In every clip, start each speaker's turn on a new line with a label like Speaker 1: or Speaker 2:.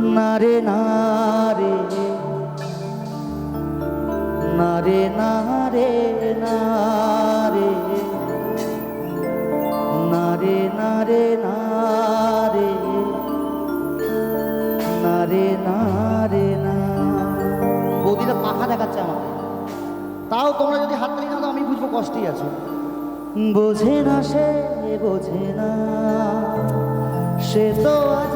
Speaker 1: নারে নারে নারে নারে নারে নারে নারে নারে নারে নারে না বৌদিরা পাখা দেখাচ্ছে আমাকে। তাও তোমরা যদি হাততালি না দাও আমি বুঝব কষ্টই আছো। বোঝে না সে, বোঝে না। সে তো আজও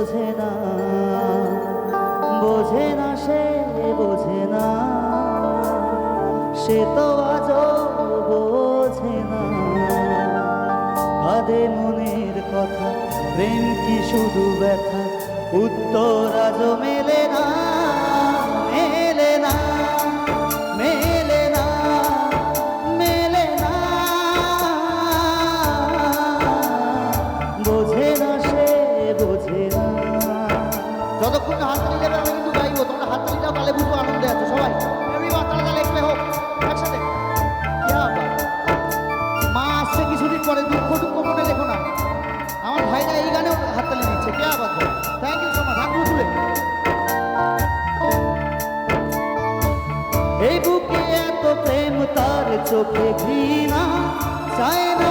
Speaker 1: বোঝে না বোঝে না সে, বোঝে না। সে তো আজ বোঝে না। আদে মনের কথা, প্রেম কি শুধু ব্যথা? উত্তর আজ মেলে না। হাততালি দাও তাহলে বুঝব সবাই। তাহলে মা আসছে কিছুদিন পরে, দুঃখ দুঃখ মনে না। আমার ভাইরা এই গানেও হাততালি দিচ্ছে। কে আবার থ্যাংক ইউ সো মাচ এই বুকে এত প্রেম, তার চোখে ঘৃণা। চায় না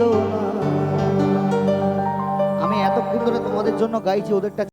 Speaker 1: না। আমি এতক্ষণ ধরে তোমাদের জন্য গাইছি ওদেরটা